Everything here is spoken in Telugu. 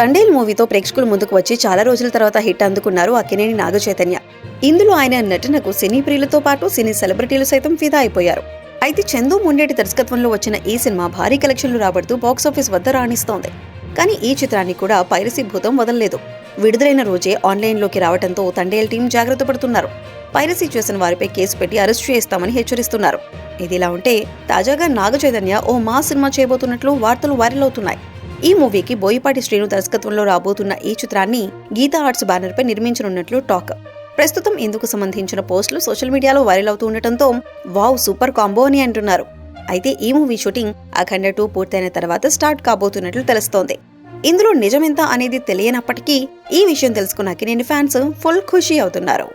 తండేల్ మూవీతో ప్రేక్షకుల ముందుకు వచ్చి చాలా రోజుల తర్వాత హిట్ అందుకున్నారు అక్కినేని నాగ చైతన్య ఇందులో ఆయన నటనకు సినీ ప్రియులతో పాటు సినీ సెలబ్రిటీలు సైతం ఫిదా అయిపోయారు. అయితే చందు ముండేటి దర్శకత్వంలో వచ్చిన ఈ సినిమా భారీ కలెక్షన్లు రాబడుతూ బాక్సాఫీస్ వద్ద రాణిస్తోంది. కానీ ఈ చిత్రాన్ని కూడా పైరసీ భూతం వదలలేదు. విడుదలైన రోజే ఆన్లైన్లోకి రావడంతో తండేల్ టీం జాగ్రత్త పడుతున్నారు. పైరసీ చేసిన వారిపై కేసు పెట్టి అరెస్ట్ చేస్తామని హెచ్చరిస్తున్నారు. ఇదిలా ఉంటే తాజాగా నాగ చైతన్య ఓ మా సినిమా చేయబోతున్నట్లు వార్తలు వైరల్ అవుతున్నాయి. ఈ మూవీకి బోయపాటి శ్రీను దర్శకత్వంలో రాబోతున్న ఈ చిత్రాన్ని గీతా ఆర్ట్స్ బ్యానర్ పై నిర్మించనున్నట్లు టాక్. ప్రస్తుతం ఇందుకు సంబంధించిన పోస్టులు సోషల్ మీడియాలో వైరల్ అవుతూ ఉండటంతో వావ్ సూపర్ కాంబో అని అంటున్నారు. అయితే ఈ మూవీ షూటింగ్ అఖండ టూ పూర్తయిన తర్వాత స్టార్ట్ కాబోతున్నట్లు తెలుస్తోంది. ఇందులో నిజమెంత అనేది తెలియనప్పటికీ ఈ విషయం తెలుసుకున్న అక్కినేని ఫ్యాన్స్ ఫుల్ ఖుషీ అవుతున్నారు.